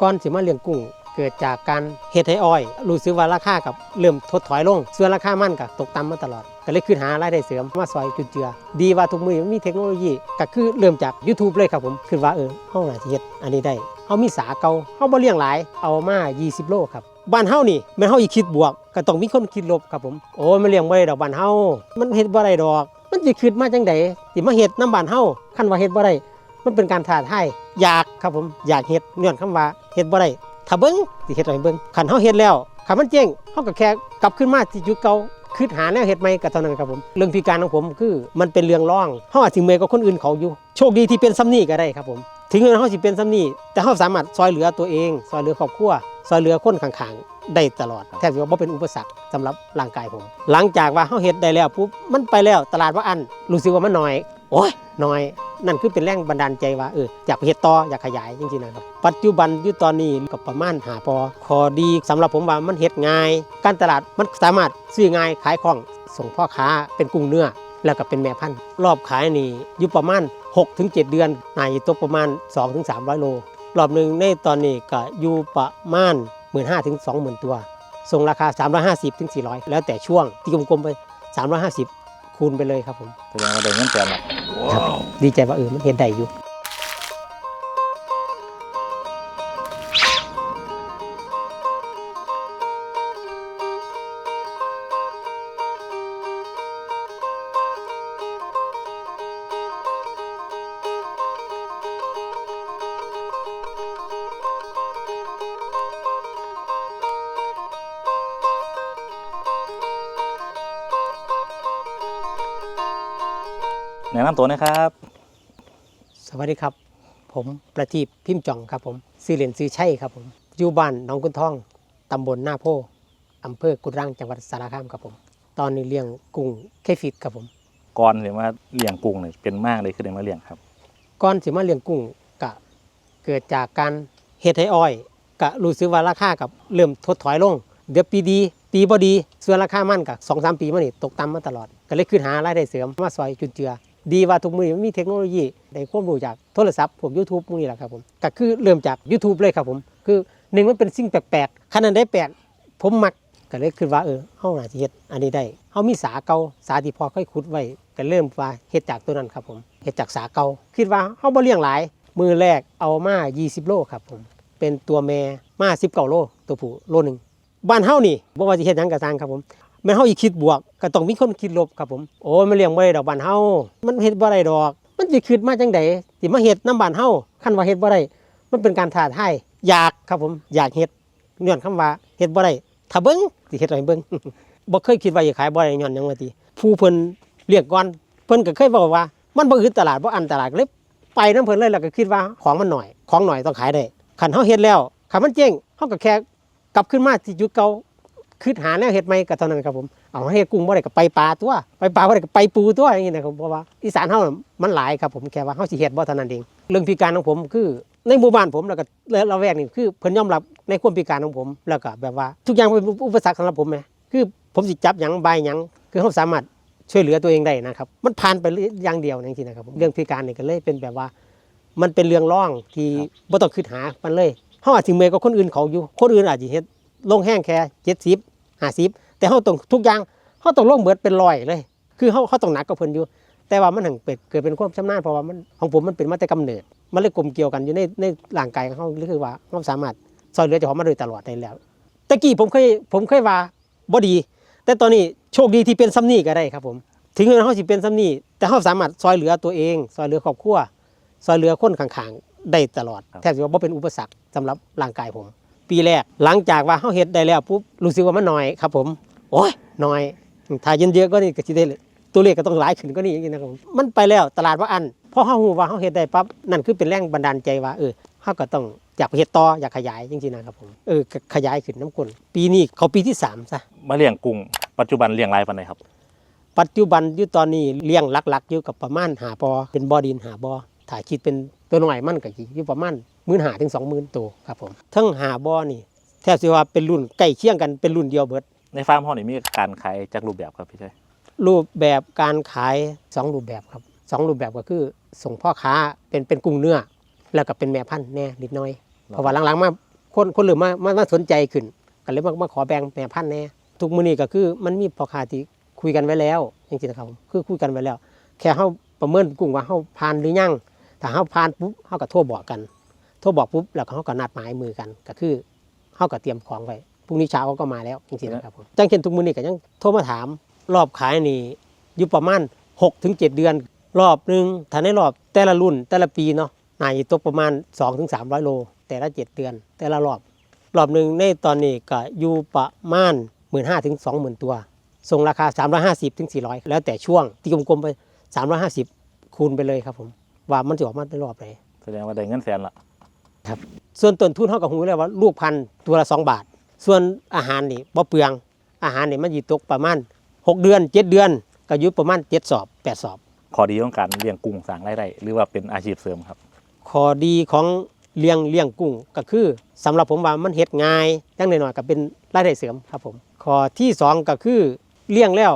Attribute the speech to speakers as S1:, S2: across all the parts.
S1: ก่อนสิมาเลี้ยงกุ้งเกิดจากการเฮ็ดให้อ้อยรู้สึกว่าราคากับเริ่มถดถอยลงส่วนราคามันก็ตกต่ำมาตลอด ก็เลยขึ้นหารายได้เสริมมาซอยจุดเจือ ดีว่าทุกมือมันมีเทคโนโลยีก็คือเริ่มจาก YouTube เลยครับผมคือว่าเออเฮาน่าสิเฮ็ดอันนี้ได้เฮามีสาเก่าเฮาบ่เลี้ยงหลายเอามา 20 โลครับบ้านเฮานี่แม่เฮาอีกคิดบวกก็ต้องมีคนคิดลบครับผมโอ้ยมันเลี้ยงบ่ได้ดอกบ้านเฮามันเฮ็ดบ่ได้ดอก มันสิคิดมาจังไดสิมาเฮ็ดน้ำบ้านเฮาคันว่าเฮ็ดบ่ได้มันเป็นการท้าทาย อยากครับผมอยากเฮ็ดย้อนคำว่าเฮ็ดบ่ได้ถ้าเบิ่งสิเฮ็ดให้เบิ่งคันเฮาเฮ็ดแล้วคันมันเจ๊งเฮาก็แค่กลับขึ้นมาที่จุดเก่าคิดหาแนวเฮ็ดใหม่ก็เท่านั้นครับผม เรื่องพิการของผมคือมันเป็นเรื่องร่องเฮาอาจสิเมื่อยกว่าคนอื่นเขาอยู่ โชคดีที่เป็นซ้ำนี้ก็ได้ครับผม ถึงแม้ว่าเฮาสิเป็นซ้ำนี้แต่เฮาสามารถซอยเหลือตัวเอง ซอยเหลือครอบครัว ซอยเหลือคนข้างๆ ได้ตลอด แทบจะว่าบ่เป็นอุปสรรคสำหรับร่างกายผม หลังจากว่าเฮาเฮ็ดได้แล้วปุ๊บมันไปแล้วตลาดว่าอันรู้สึกว่ามันน้อย โอ้ยน้อย นั่นคือเป็นแรงบันดาลใจว่าเอออยากไปเฮ็ดต่ออยากขยายจริงๆนะครับ ปัจจุบันอยู่ตอนนี้ก็ประมาณหาปอขอดีสำหรับผมว่ามันเฮ็ดง่าย การตลาดมันสามารถซื้อง่ายขายคล่องส่งพ่อค้าเป็นกุ้งเนื้อแล้วก็เป็นแม่พันธุ์รอบขายนี่อยู่ประมาณ 6-7 เดือนนายตกประมาณ 2-300 โล รอบหนึ่งในตอนนี้ก็อยู่ประมาณ 15,000ถึง20,000 ตัวส่งราคา 350ถึง400 แล้วแต่ช่วงที่กลมๆไป 350 คูณไปเลยครับผม
S2: แสดงว่าได้เงินแสนละ
S1: ดีใจว่าเออมันเห็นได้อยู่
S2: แนะนำตัวนะครับ
S1: สวัสดีครับ ผมประทีปพิมพ์จ่องครับผมซื้อเหรียญซื้อใช่ครับผมอยู่บ้านหน้องกุนทองตำบลหน้าโพอำเภอกุดรังจังหวัดสารคามครับผม ตอนนี้เลี้ยงกุ้งเคฟิตครับผม
S2: ก่อนเห็นว่าเลี้ยงกุ้งเนี่ยเป็นมากเลยคือได้มาเลี้ยงครับ
S1: ก่อนสิมาเลี้ยงกุ้งกะเกิดจากการเฮ็ดให้อ้อยกะรู้สึกว่าราคากับเริ่มถดถอยลง เดี๋ยวปีดีปีบ่ดีส่วนราคามันกับสองสามปีมานี่ตกต่ำมาตลอด ก็เลยขึ้นหารายได้เสริมมาซอยจุนเจือ ดีว่าทุกมือมันมีเทคโนโลยีได้ความรู้จากโทรศัพท์ผม YouTube พวกนี้แหละครับผมก็คือเริ่มจาก YouTube เลยครับผมคือหนึ่งมันเป็นสิ่งแปลกๆขนาดได้แปลกผมมักก็เลยคิดว่าเออเฮาน่าสิเฮ็ดอันนี้ได้เฮามีสาเก่าสาที่พอค่อยขุดไว้ก็เริ่มว่าเฮ็ดจากตัวนั้นครับผมเฮ็ดจากสาเก่าคิดว่าเฮาบ่เลี้ยงหลาย มือแรกเอามา 20 โลครับผมเป็นตัวแม่มา19โลตัวผู้โลนึงบ้านเฮานี่บ่ว่าสิเฮ็ดหยังก็ตามครับผม ม่เฮาอีคิดบวกก็ต้องมีคนคิดลบครับผมโอ้ยมันเลี้ยงบ่ได้ดอกบ้านเฮามันเฮ็ดบ่ได้ดอก มันสิคิดมาจังได๋สิมาเฮ็ดน้ำบ้านเฮาคันว่าเฮ็ดบ่ได้มันเป็นการท้าทายอยากครับผมอยากเฮ็ดย้อนคำว่าเฮ็ดบ่ได้ถ้าเบิ่งสิเฮ็ดให้เบิ่งบ่เคยคิดว่าจะขายบ่ได้ย้อนหยังว่าติผู้เพิ่นเรียกก่อนเพิ่นก็เคยบอกว่า มันบ่อึดตลาดบ่อันตลาดเลยไปนํเพิ่นเลยแล้วก็คิดว่าของมันหน่อย ของหน่อยต้องขายได้คันเฮาเฮ็ดแล้วคันมันเจ๊งเฮาก็แค่กลับขึ้นมาที่จุดเก่า คิดหาแนวเฮ็ดใหม่ก็เท่านั้นครับผมเอาให้กุ้งบ่ได้ก็ไปปลาตัวไปปลาบ่ได้ก็ไปปูตัวอย่างนี้นะครับเพราะว่าอีสานเฮาน่ะมันหลายครับผมแค่ว่าเฮาสิเฮ็ดบ่เท่านั้นเองเรื่องพิการของผมคือในหมู่บ้านผมแล้วก็ละแวกนี่คือเพิ่นยอมรับในความพิการของผมแล้วก็แบบว่า ทุกอย่างเป็นอุปสรรคสำหรับผมแหมคือผมสิจับหยังบายหยังคือเฮาสามารถช่วยเหลือตัวเองได้นะครับ มันผ่านไปอย่างเดียวอย่างที่นะครับผมเรื่องพิการนี่ก็เลยเป็นแบบว่า มันเป็นเรื่องร่องที่บ่ต้องคิดหามันเลยเฮาอาจสิเมื่อยกว่าคนอื่นเขาอยู่คนอื่นอาจสิเฮ็ด ลงแห้งแค่70 50แต่เฮาต้องทุกอย่างเฮาต้องลงเบิดเป็นร้อยเลย คือเฮาเฮาต้องหนักกว่าเพิ่นอยู่ แต่ว่ามันหังเปิดเกิดเป็นความชำนาญเพราะว่ามันของผมมันเป็นมาแต่กำเนิด มันเลยกลมเกี่ยวกันอยู่ในในร่างกายของเฮาคือว่าเฮาสามารถซอยเหลือเจ้าของมาโดยตลอดได้แล้วตะกี้ผมเคยผมเคยว่าบ่ดี แต่ตอนนี้โชคดีที่เป็นซ้ำนี้ก็ได้ครับผม ถึงแม้ว่าเฮาสิเป็นซ้ำนี้แต่เฮาสามารถซอยเหลือตัวเอง ซอยเหลือครอบครัวซอยเหลือคนข้างๆได้ตลอด
S2: ครับ
S1: แทบจะว่าบ่เป็นอุปสรรคสำหรับร่างกายผม ปีแรก หลังจากว่าเฮาเฮ็ดได้แล้วปุ๊บรู้สึกว่ามันน้อยครับผมโอ้ยน้อยถ้าเยอะๆก็นี่ก็สิได้เลยตัวเลขก็ต้องหลายขึ้นก็นี่อย่างนี้นะครับผมมันไปแล้วตลาดว่าอันพอเฮาฮู้ว่าเฮาเฮ็ดได้ปั๊บนั่นคือเป็นแรงบันดาลใจว่าเออเฮาก็ต้องอยากไปเฮ็ดต่ออยากขยายจริงๆนะครับผมเออก็ขยายขึ้นน้ำกลนปีนี้เขาปีที่สามซะ
S2: มาเลี้ยงกุ้งปัจจุบันเลี้ยงหลายปานใดครับ
S1: ปัจจุบันอยู่ตอนนี้เลี้ยงหลักๆอยู่กับประมาณหาปอเป็นบ่อดินหาบ่อถ้าคิดเป็น ตัวหน่อยมันก็สิอยู่ประมาณหมื่นหาถึงสองหมื่นตัวครับผมทั้งหาบ่อนี่แทบสิว่าเป็นรุ่นใกล้เคียงกันเป็นรุ่นเดียวเบิด
S2: ในฟาร์มห้องนี่มีการขายจากรูปแบบครับพี่ชัย
S1: รูปแบบการขายสองรูปแบบครับสองรูปแบบก็คือส่งพ่อค้าเป็นเป็นกุ้งเนื้อ แล้วก็เป็นแม่พันธุ์แน่นิดหน้อยเพราะว่าหลังๆมาคนคนเริ่มมามามาสนใจขึ้นก็เลยมามาขอแบ่งแม่พันธุ์แหน่ทุกมื้อนี้ก็คือมันมีพ่อค้าที่คุยกันไว้แล้วจริงๆนะครับคือคุยกันไว้แล้ว แค่เฮาประเมินกุ้งว่าเฮาผ่านหรือยัง ถ้าเฮาผ่านปุ๊บเฮาก็โทรบอกกัน โทรบอกปุ๊บแล้วก็เฮาก็นัดหมายมือกัน ก็คือเฮาก็เตรียมของไว้พรุ่งนี้เช้าเขาก็มาแล้วจริงๆนะครับผมจังเช่นทุกมื้อนี้ก็ยังโทรมาถาม รอบขายนี่อยู่ประมาณ6ถึง7เดือน รอบหนึงถ้าในรอบแต่ละรุ่นแต่ละปีเนาะนาจะตกประมาณ2ถึง300โล แต่ละ 7 เดือน แต่ละรอบ รอบหนึ่งในตอนนี้ก็อยู่ประมาณ 1 5ื่นถึง20,000ตัว ส่งราคา 350ถึง400 แล้วแต่ช่วง ตีกลมๆไป 350 คูณไปเลยครับผม ว่ามันจะออกมาในรอบไหน
S2: แสดงว่าได้เงินแสนละ
S1: ส่วนต้นทุนเท่ากับหูเลยว่าลูกพันธุ์ตัวละ2บาท ส่วนอาหารนี่บ่เปลือง อาหารนี่มันอยู่ตกประมาณ6เดือน7เดือนก็อยู่ประมาณ7สอบ8สอบ
S2: ข้อดีของการเลี้ยงกุ้งสร้างรายได้หรือว่าเป็นอาชีพเสริมครับ
S1: ข้อดีของเลี้ยงเลี้ยงกุ้งก็คือสำหรับผมว่ามันเฮ็ดง่ายจังหน่อยๆก็เป็นรายได้เสริมครับผมข้อที่สองก็คือเลี้ยงแล้ว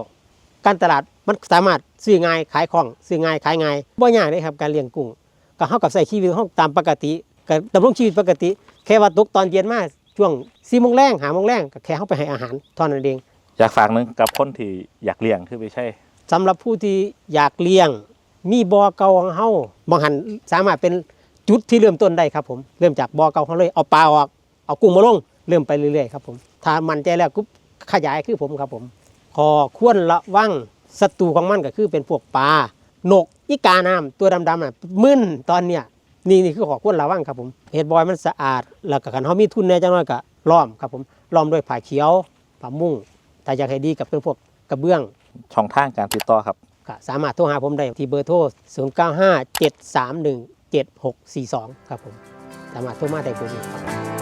S1: การตลาดมันสามารถซื้อง่ายขายของซื้อง่ายขายง่ายบ่ยากเลยครับการเลี้ยงกุ้งก็เฮากับใส่ชีวิตเฮาตามปกติก็ดำรงชีวิตปกติ แค่ว่าตกตอนเย็นมาช่วง4โมงแรง5โมงแรงก็แค่เฮาไปให้อาหารเท่านั้นเอง
S2: อยากฝากหนึงกับคนที่อยากเลี้ยงคือไปใช่
S1: สำหรับผู้ที่อยากเลี้ยง มีบ่อเก่าของเฮาบางหันสามารถเป็นจุดที่เริ่มต้นได้ครับผมเริ่มจากบ่อเก่าของเลยเอาปลาออกเอากุ้งมาลงเริ่มไปเรื่อยๆครับผมถ้ามันใจแล้วกุ๊บขยายคือผมครับผม ขอควรระวังศัตรูของมันก็คือเป็นพวกปลานกอีกาน้ำตัวดำๆน่ะมึนตอนเนี้ยนี่นี่คือขอควรระวังครับผมเห็ดบอยมันสะอาด แล้วก็คันเฮามีทุนแหน่จังน้อยก็ล้อมครับผมล้อมด้วยผ้าเขียวผ้ามุ้งถ้าอยากให้ดีกับเป็นพวกกระเบื้อง
S2: ช่องทางการติดต่อครับ
S1: ก็สามารถโทรหาผมได้ที่เบอร์โทร 0 9 5 7 3 1 7 6 4 2 ครับผม สามารถโทรมาได้เบอร์นี้ครับ